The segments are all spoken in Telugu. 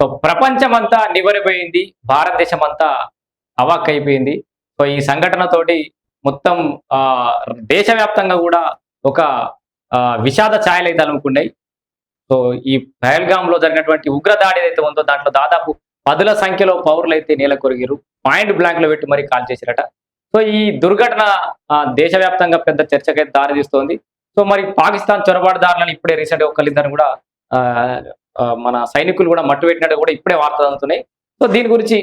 సో ప్రపంచమంతా నివరిపోయింది భారతదేశం అంతా అవాక్ అయిపోయింది సో ఈ సంఘటనతోటి మొత్తం ఆ, దేశవ్యాప్తంగా కూడా ఒక విషాద ఛాయలు అయితే అనుకున్నాయి సో ఈ పహల్గామ్లో జరిగినటువంటి ఉగ్రదాడి ఏదైతే ఉందో దాంట్లో దాదాపు పదుల సంఖ్యలో పౌరులు అయితే నేల కొరిగిరు పాయింట్ బ్లాంక్లో పెట్టి మరీ కాల్ చేసిరట సో ఈ దుర్ఘటన దేశవ్యాప్తంగా పెద్ద చర్చకైతే దారితీస్తోంది. సో మరి పాకిస్తాన్ చొరబాటుదారులను ఇప్పుడే రీసెంట్గా ఒకళ్ళిద్దరు కూడా మన సైనికులు కూడా మట్టు పెట్టినట్టు కూడా ఇప్పుడే వార్తలు అందుతున్నాయి. సో దీని గురించి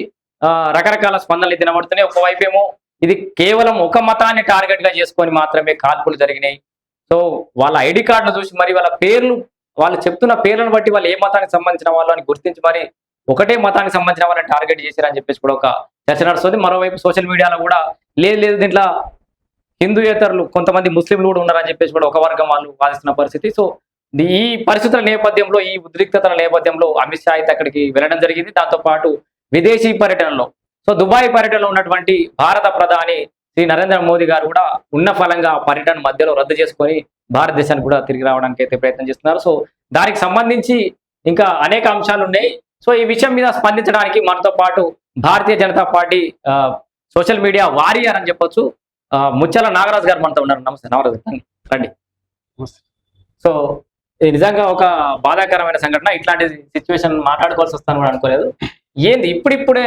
రకరకాల స్పందనలు తినబడుతున్నాయి ఒకవైపేమో ఇది కేవలం ఒక మతాన్ని టార్గెట్గా చేసుకొని మాత్రమే కాల్పులు జరిగినాయి. సో వాళ్ళ ఐడి కార్డును చూసి మరి వాళ్ళ పేర్లు వాళ్ళు చెప్తున్న పేర్లను బట్టి వాళ్ళు ఏ మతానికి సంబంధించిన వాళ్ళు అని గుర్తించి మరి ఒకటే మతానికి సంబంధించిన వాళ్ళని టార్గెట్ చేశారని చెప్పేసి కూడా ఒక చర్చ నడుస్తుంది. మరోవైపు సోషల్ మీడియాలో కూడా లేదు లేదు దీంట్లో హిందూయేతరులు కొంతమంది ముస్లింలు కూడా ఉన్నారని చెప్పేసి కూడా ఒక వర్గం వాళ్ళు వాదిస్తున్న పరిస్థితి. సో ఈ పరిస్థితుల నేపథ్యంలో ఈ ఉద్రిక్తతల నేపథ్యంలో అమిత్ షా అయితే అక్కడికి వెళ్ళడం జరిగింది. దాంతో పాటు విదేశీ పర్యటనలో సో దుబాయ్ పర్యటనలో ఉన్నటువంటి భారత ప్రధాని శ్రీ నరేంద్ర మోదీ గారు కూడా ఉన్న ఫలంగా పర్యటన మధ్యలో రద్దు చేసుకొని భారతదేశానికి కూడా తిరిగి రావడానికి అయితే ప్రయత్నం చేస్తున్నారు. సో దానికి సంబంధించి ఇంకా అనేక అంశాలు ఉన్నాయి. సో ఈ విషయం మీద స్పందించడానికి మనతో పాటు Bharatiya Janata party social media warrior అని చెప్పొచ్చు. ముత్యాల నాగరాజు గారు మనతో ఉన్నారు. నమస్తే నాగరాజు గారు. రండి. సో ఇది నిజంగా ఒక బాధాకరమైన సంఘటన. ఇట్లాంటి సిచ్యువేషన్ మాట్లాడుకోవాల్సి వస్తాను కూడా అనుకోలేదు. ఏంది? ఇప్పుడిప్పుడే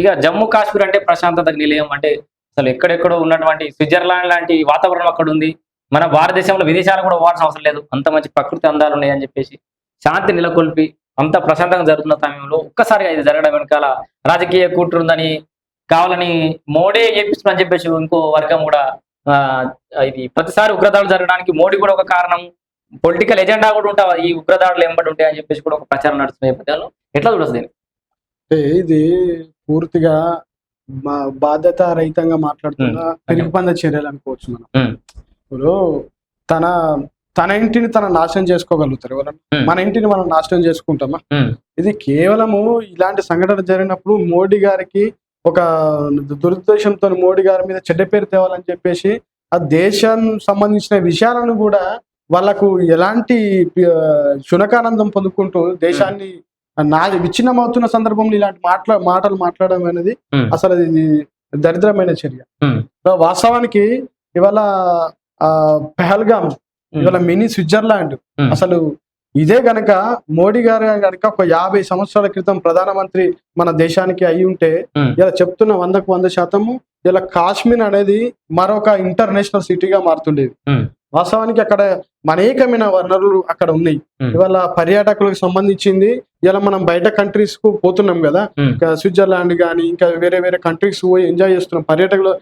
ఇక జమ్మూ కాశ్మీర్ అంటే ప్రశాంతత నిలయం అంటే అసలు ఎక్కడెక్కడో ఉన్నటువంటి స్విట్జర్లాండ్ లాంటి వాతావరణం అక్కడ ఉంది. మన భారతదేశంలో విదేశాలకు కూడా పోవాల్సిన అవసరం లేదు. అంత మంచి ప్రకృతి అందాలు ఉన్నాయని చెప్పేసి శాంతి నెలకొల్పి అంత ప్రశాంతంగా జరుగుతున్న సమయంలో ఒక్కసారిగా ఇది జరగడం వెనకాల రాజకీయ కూట్రు ఉందని కావాలని మోడీ చేపిస్తుందని చెప్పేసి ఇంకో వర్గం కూడా ఇది ప్రతిసారి ఉగ్రదాలు జరగడానికి మోడీ కూడా ఒక కారణం. పొలిటికల్ ఎజెండా కూడా ఉంటా ఈ ఉగ్రదాడులు ఎంబడి ఉంటాయి అని చెప్పేసి కూడా ఒక ప్రచారం నడుస్తున్న నేపథ్యంలో ఎట్లా చూడొచ్చు దీన్ని అంటే ఇది పూర్తిగా మా బాధ్యత రహితంగా మాట్లాడుతున్న. పిరిగిపంద చర్యలు అనుకోవచ్చు మనం. ఇప్పుడు తన తన ఇంటిని తన నాశనం చేసుకోగలుగుతారు ఎవరన్నా. మన ఇంటిని మనం నాశనం చేసుకుంటామా. ఇది కేవలము ఇలాంటి సంఘటన జరిగినప్పుడు మోడీ గారికి ఒక దురుద్దేశంతో మోడీ గారి మీద చెడ్డ పేరు తేవాలని చెప్పేసి ఆ దేశం సంబంధించిన విషయాలను కూడా వాళ్ళకు ఎలాంటి శునకానందం పొందుకుంటూ దేశాన్ని నా విచ్ఛిన్నమవుతున్న సందర్భంలో ఇలాంటి మాట్లా మాటలు మాట్లాడడం అనేది. అసలు అది దరిద్రమైన చర్య. వాస్తవానికి ఇవాళ పెహల్గామ్ ఇవాళ మినీ స్విట్జర్లాండ్. అసలు ఇదే గనక మోడీ గారు గనక ఒక యాభై సంవత్సరాల క్రితం ప్రధానమంత్రి మన దేశానికి అయి ఉంటే. ఇలా చెప్తున్న వందకు వంద శాతము ఇలా కాశ్మీర్ అనేది మరొక ఇంటర్నేషనల్ సిటీగా మారుతుండేది. వాస్తవానికి అక్కడ అనేకమైన వనరులు అక్కడ ఉన్నాయి. ఇవాళ పర్యాటకులకు సంబంధించింది ఇలా మనం బయట కంట్రీస్కు పోతున్నాం కదా. ఇంకా స్విట్జర్లాండ్ కానీ ఇంకా వేరే వేరే కంట్రీస్ పోయి ఎంజాయ్ చేస్తున్నాం పర్యాటకులు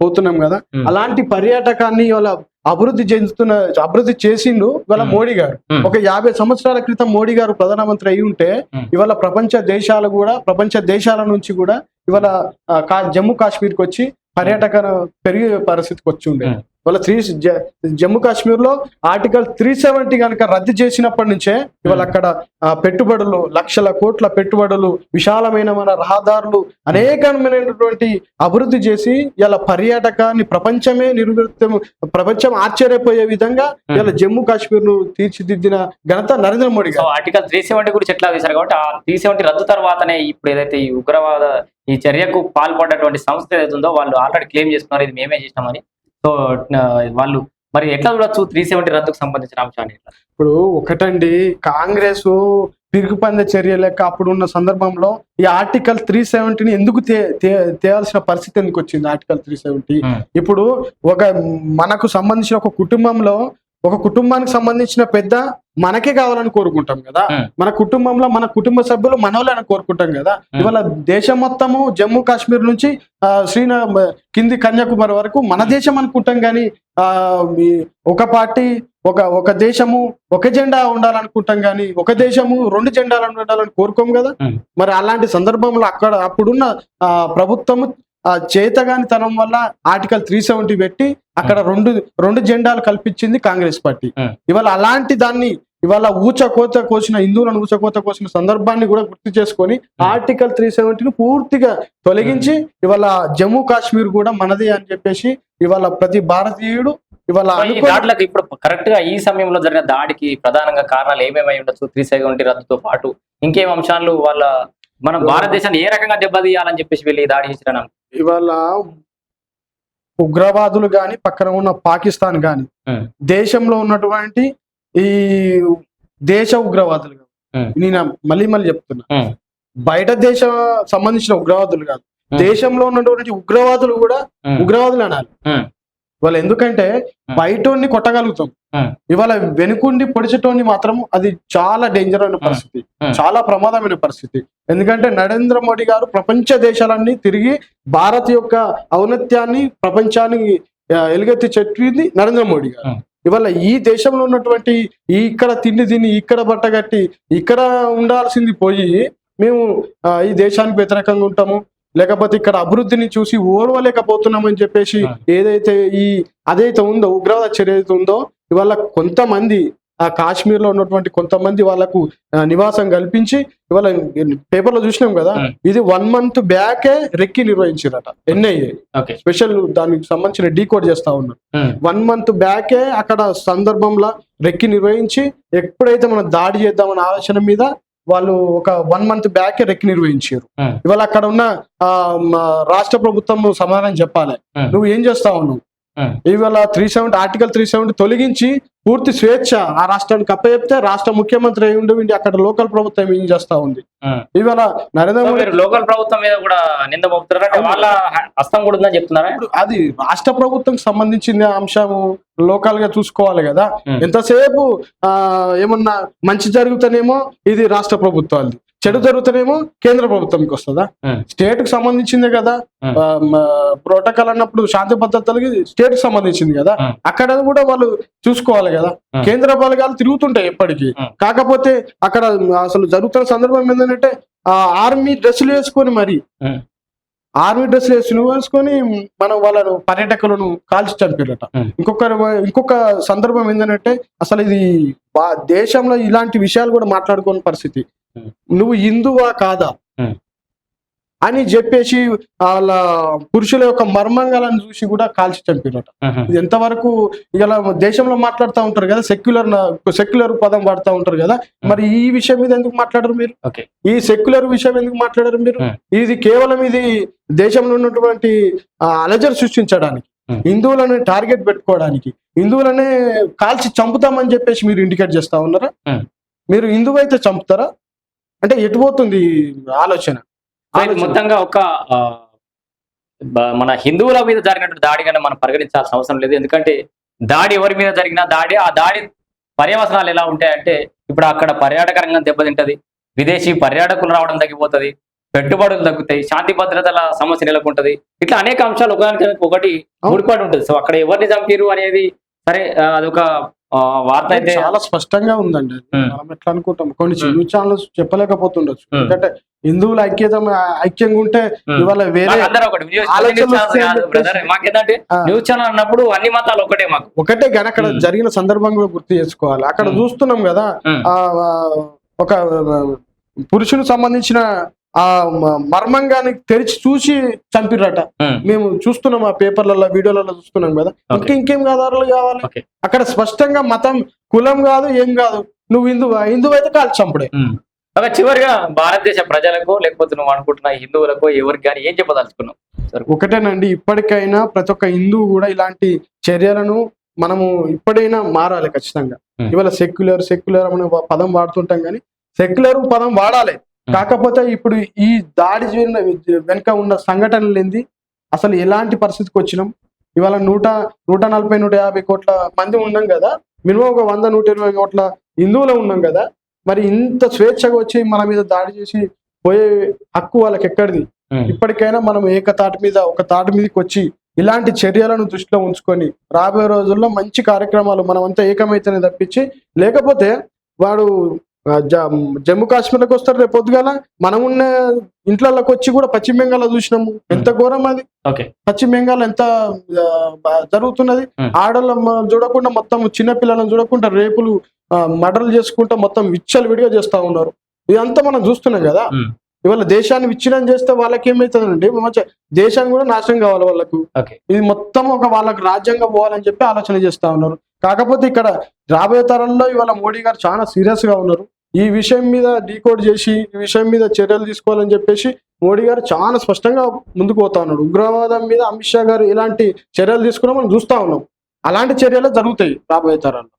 పోతున్నాం కదా. అలాంటి పర్యాటకాన్ని ఇవాళ అభివృద్ధి చెందుతున్న అభివృద్ధి చేసిండు ఇవాళ. మోడీ గారు. ఒక యాభై సంవత్సరాల క్రితం మోడీ గారు ప్రధానమంత్రి అయి ఉంటే. ఇవాళ ప్రపంచ దేశాలు కూడా ప్రపంచ దేశాల నుంచి కూడా ఇవాళ జమ్మూ కాశ్మీర్కి వచ్చి పర్యాటక పెరిగే పరిస్థితికి వచ్చి ఉండే Hmm. ఇవాళ త్రీ జమ్మూ కాశ్మీర్లో ఆర్టికల్ త్రీ సెవెంటీ కనుక రద్దు చేసినప్పటి నుంచే ఇవాళ. అక్కడ పెట్టుబడులు లక్షల కోట్ల పెట్టుబడులు విశాలమైన మన రహదారులు అనేకమైనటువంటి అభివృద్ధి చేసి ఇలా పర్యాటకాన్ని ప్రపంచమే నిర్వృత్తం ప్రపంచం ఆశ్చర్యపోయే విధంగా. ఇలా జమ్మూ కాశ్మీర్ను తీర్చిదిద్దిన ఘనత Narendra Modi article three seventy గురించి ఎట్లా తీశారు కాబట్టి ఆ త్రీ సెవెంటీ రద్దు తర్వాతనే ఇప్పుడు ఏదైతే ఈ ఉగ్రవాద ఈ చర్యకు పాల్పడ్డటువంటి సంస్థ ఏదైతే ఉందో వాళ్ళు ఆల్రెడీ క్లెయిమ్ చేస్తున్నారు ఇది మేమే చేసినామని సో వాళ్ళు మరి ఎట్లా చూడొచ్చు త్రీ సెవెంటీ రద్దుకు సంబంధించిన అంశాన్ని? ఇప్పుడు ఒకటండి కాంగ్రెస్ పిరుగుపంద చర్య లెక్క అప్పుడున్న సందర్భంలో ఈ ఆర్టికల్ త్రీ సెవెంటీని ఎందుకు తేయాల్సిన పరిస్థితి ఎందుకు వచ్చింది ఆర్టికల్ త్రీ సెవెంటీ Hmm. ఇప్పుడు ఒక మనకు సంబంధించిన ఒక కుటుంబంలో ఒక కుటుంబానికి సంబంధించిన పెద్ద మనకే కావాలని కోరుకుంటాం కదా. మన కుటుంబంలో మన కుటుంబ సభ్యులు మనోళ్ళని కోరుకుంటాం కదా. ఇవాళ దేశం మొత్తము జమ్మూ కాశ్మీర్ నుంచి శ్రీన కింది కన్యాకుమారి వరకు మన దేశం అనుకుంటాం కానీ ఒక పార్టీ ఒక ఒక దేశము ఒక జెండా ఉండాలనుకుంటాం కానీ ఒక దేశము రెండు జెండాలు ఉండాలని కోరుకోం కదా. మరి అలాంటి సందర్భంలో అక్కడ అప్పుడున్న ప్రభుత్వము ఆ చేతగాని తనం వల్ల ఆర్టికల్ త్రీ సెవెంటీ పెట్టి అక్కడ రెండు రెండు జెండాలు కల్పించింది కాంగ్రెస్ పార్టీ. ఇవాళ అలాంటి దాన్ని ఇవాళ ఊచకోత కోసిన హిందువులను ఊచకోత కోసిన సందర్భాన్ని కూడా గుర్తు చేసుకొని ఆర్టికల్ త్రీ సెవెంటీని పూర్తిగా తొలగించి ఇవాళ జమ్మూ కాశ్మీర్ కూడా మనది అని చెప్పేసి ఇవాళ ప్రతి భారతీయుడు ఇవాళ దాడులకు ఇప్పుడు కరెక్ట్గా ఈ సమయంలో జరిగిన దాడికి ప్రధానంగా కారణాలు ఏమేమై ఉండొచ్చు? త్రీ సెవెంటీ రద్దుతో పాటు ఇంకేం అంశాలు వాళ్ళ మన భారతదేశాన్ని ఏ రకంగా దెబ్బతీయాలని చెప్పేసి వీళ్ళు దాడి చేసిన ఇవాళ ఉగ్రవాదులు గాని పక్కన ఉన్న పాకిస్తాన్ గాని Hmm. దేశంలో ఉన్నటువంటి ఈ దేశ ఉగ్రవాదులు కాదు. నేను మళ్ళీ మళ్ళీ చెప్తున్నా. బయట దేశ సంబంధించిన ఉగ్రవాదులు కాదు. దేశంలో ఉన్నటువంటి ఉగ్రవాదులు కూడా ఉగ్రవాదులు అనాలి. ఇవాళ ఎందుకంటే బయటోన్ని కొట్టగలుగుతాం. ఇవాళ వెనుకుండి పొడిచేటోని మాత్రం అది చాలా డేంజర్ అయిన పరిస్థితి. చాలా ప్రమాదమైన పరిస్థితి. ఎందుకంటే నరేంద్ర మోడీ గారు ప్రపంచ దేశాలన్నీ తిరిగి భారత్ యొక్క ఔన్నత్యాన్ని ప్రపంచానికి ఎలుగెత్తి చెప్పింది నరేంద్ర మోడీ గారు. ఇవాళ ఈ దేశంలో ఉన్నటువంటి ఇక్కడ తిండి తిని ఇక్కడ బట్టగట్టి ఇక్కడ ఉండాల్సింది పోయి మేము ఈ దేశానికి వ్యతిరేకంగా ఉంటాము. లేకపోతే ఇక్కడ అభివృద్ధిని చూసి ఓర్వలేకపోతున్నామని చెప్పేసి. ఏదైతే ఈ అదైతే ఉందో ఉగ్రవాద చర్య అయితే ఉందో ఇవాళ కొంతమంది ఆ కాశ్మీర్లో ఉన్నటువంటి కొంతమంది వాళ్ళకు నివాసం కల్పించి ఇవాళ పేపర్లో చూసినాం కదా. ఇది వన్ మంత్ బ్యాకే రెక్కి నిర్వహించారట ఎన్ఐఏ స్పెషల్ దానికి సంబంధించిన డీకోడ్ చేస్తా ఉన్నారు వన్ మంత్ బ్యాకే అక్కడ సందర్భంలో రెక్కి నిర్వహించి ఎప్పుడైతే మనం దాడి చేద్దామన్న ఆలోచన మీద వాళ్ళు ఒక వన్ మంత్ బ్యాకే రెక్కి నిర్వహించారు. ఇవాళ అక్కడ ఉన్న రాష్ట్ర ప్రభుత్వం సమాధానం చెప్పాలి. నువ్వు ఏం చేస్తావు నువ్వు. ఇవాళ three seventy article three seventy తొలగించి పూర్తి స్వేచ్ఛ ఆ రాష్ట్రానికి అప్పచెప్తే రాష్ట్ర ముఖ్యమంత్రి అయి ఉండి అక్కడ లోకల్ ప్రభుత్వం ఏం చేస్తా ఉంది? ఇవాళ నరేంద్ర మోడీ లోకల్ ప్రభుత్వం మీద కూడా నింద వాళ్ళ హస్తం కూడా ఉందని చెప్తున్నారా? అది రాష్ట్ర ప్రభుత్వం సంబంధించిన అంశము లోకల్గా చూసుకోవాలి కదా. ఎంతసేపు ఆ ఏమన్నా మంచి జరుగుతానేమో ఇది రాష్ట్ర ప్రభుత్వాలది. చెడు జరుగుతానేమో కేంద్ర ప్రభుత్వంకి వస్తుందా. స్టేట్కి సంబంధించిందే కదా. ప్రోటోకాల్ అన్నప్పుడు శాంతి భద్రతలకి స్టేట్కి సంబంధించింది కదా. అక్కడ కూడా వాళ్ళు చూసుకోవాలి కదా. కేంద్ర బలగాలు తిరుగుతుంటాయి ఎప్పటికీ. కాకపోతే అక్కడ అసలు జరుగుతున్న సందర్భం ఏంటంటే ఆ ఆర్మీ డ్రెస్సులు వేసుకొని మరి. ఆర్మీ డ్రెస్సులు వేసుకుని వేసుకొని మనం వాళ్ళను పర్యాటకులను కాల్చి చంపారట. ఇంకొక ఇంకొక సందర్భం ఏంటంటే అసలు ఇది దేశంలో ఇలాంటి విషయాలు కూడా మాట్లాడుకోని పరిస్థితి. నువ్వు హిందువా కాదా. అని చెప్పేసి వాళ్ళ పురుషుల యొక్క మర్మంగాలను చూసి కూడా కాల్చి చంపారట ఇది ఎంతవరకు ఇలా దేశంలో మాట్లాడుతూ ఉంటారు కదా సెక్యులర్ సెక్యులర్ పదం వాడుతూ ఉంటారు కదా మరి ఈ విషయం మీద ఎందుకు మాట్లాడరు మీరు? ఈ సెక్యులర్ విషయం ఎందుకు మాట్లాడరు మీరు. ఇది కేవలం ఇది దేశంలో ఉన్నటువంటి ఆ, అలజడి సృష్టించడానికి. హిందువులను టార్గెట్ పెట్టుకోవడానికి హిందువులనే కాల్చి చంపుతామని చెప్పేసి మీరు ఇండికేట్ చేస్తా ఉన్నారా. మీరు హిందువు అయితే చంపుతారా? అంటే ఎటు పోతుంది ఈ ఆలోచన. మొత్తంగా ఒక మన హిందువుల మీద జరిగినటువంటి దాడిగానే మనం పరిగణించాల్సిన అవసరం లేదు. ఎందుకంటే దాడి ఎవరి మీద జరిగిన దాడి ఆ దాడి పర్యవసనాలు ఎలా ఉంటాయంటే ఇప్పుడు అక్కడ పర్యాటక రంగం దెబ్బతింటది విదేశీ పర్యాటకులు రావడం తగ్గిపోతది పెట్టుబడులు తగ్గుతాయి శాంతి భద్రతల సమస్య నెలకొంటది. ఇట్లా అనేక అంశాలు ఒకదానికి ఒకటి ముడిపడి ఉంటుంది. సో అక్కడ ఎవరిని చంపారు అనేది సరే అదొక వార్త అయితే చాలా స్పష్టంగా ఉందండి. మనం ఎట్లా అనుకుంటాం కొన్ని. న్యూస్ ఛానల్స్ చెప్పలేకపోతుండొచ్చు. ఎందుకంటే హిందువుల ఐక్యత ఐక్యంగా ఉంటే. ఇవాళ వేరే న్యూస్ ఛానల్ అన్నప్పుడు అన్ని మతాలు ఒకటే మాకు ఒకటే కానీ అక్కడ. జరిగిన సందర్భం కూడా గుర్తు చేసుకోవాలి అక్కడ. చూస్తున్నాం కదా ఒక ఆ, పురుషునికి సంబంధించిన ఆ మ- మర్మంగాని తెరిచి చూసి చంపిరట. మేము చూస్తున్నాం ఆ పేపర్లలో వీడియోలలో చూస్తున్నాం కదా ఇంకా. ఇంకేం ఆధారాలు కావాలి. అక్కడ స్పష్టంగా మతం కులం కాదు ఏం కాదు నువ్వు హిందువు హిందువు అయితే కాల్చి చంపుడే. ఒక చివరిగా భారతదేశ ప్రజలకు లేకపోతే నువ్వు అనుకుంటున్న హిందువులకు ఎవరికి కానీ ఏం చెప్పదలుచుకున్నావు ఒకటేనండి ఇప్పటికైనా ప్రతి ఒక్క హిందువు కూడా ఇలాంటి చర్యలను మనము ఇప్పుడైనా మారాలి ఖచ్చితంగా. ఇవాళ సెక్యులర్ సెక్యులర్ అనే పదం వాడుతుంటాం కానీ సెక్యులర్ పదం వాడాలి కాకపోతే ఇప్పుడు ఈ దాడి వెనుక ఉన్న సంఘటనలు ఏంది? అసలు ఎలాంటి పరిస్థితికి వచ్చినాం? ఇవాళ నూట నూట నలభై నూట యాభై కోట్ల మంది ఉన్నాం కదా. మినిమం ఒక వంద నూట ఇరవై కోట్ల హిందువులు ఉన్నాం కదా. మరి ఇంత స్వేచ్ఛగా వచ్చి మన మీద దాడి చేసి పోయే హక్కు వాళ్ళకి ఎక్కడిది. ఇప్పటికైనా మనం ఏకతాటి మీద ఒక తాటి మీదకి వచ్చి ఇలాంటి చర్యలను దృష్టిలో ఉంచుకొని రాబోయే రోజుల్లో మంచి కార్యక్రమాలు మనం అంతా ఏకమైతేనే తప్పించి లేకపోతే వాడు జమ్మూ కాశ్మీర్కి వస్తారు రేపు పొద్దుగాల. మనం ఉన్న ఇంట్లోకి వచ్చి కూడా పశ్చిమ బెంగాల్ చూసినాము. ఎంత ఘోరం అది. పశ్చిమ బెంగాల్ ఎంత జరుగుతున్నది. ఆడోళ్ళ మ- చూడకుండా మొత్తం చిన్న పిల్లలను చూడకుండా రేపులు మర్డర్లు చేసుకుంటూ మొత్తం విచ్చలు విడిగా చేస్తా ఉన్నారు. ఇదంతా మనం చూస్తున్నాం కదా. ఇవాళ దేశాన్ని విచ్ఛిన్నం చేస్తే వాళ్ళకి ఏమవుతుందండి దేశాన్ని కూడా నాశనం కావాలి వాళ్ళకు. ఇది మొత్తం ఒక వాళ్ళకి రాజ్యాంగం పోవాలని చెప్పి ఆలోచన చేస్తా ఉన్నారు. కాకపోతే ఇక్కడ రాబోయే తరంలో ఇవాళ మోడీ గారు చాలా సీరియస్గా ఉన్నారు. ఈ విషయం మీద డీకోడ్ చేసి ఈ విషయం మీద చర్యలు తీసుకోవాలని చెప్పేసి మోడీ గారు చాలా స్పష్టంగా ముందుకు పోతా ఉన్నాడు. ఉగ్రవాదం మీద అమిత్ షా గారు ఇలాంటి చర్యలు తీసుకున్నా మనం చూస్తా ఉన్నాం. అలాంటి చర్యలు జరుగుతాయి రాబోయే తరాల్లో.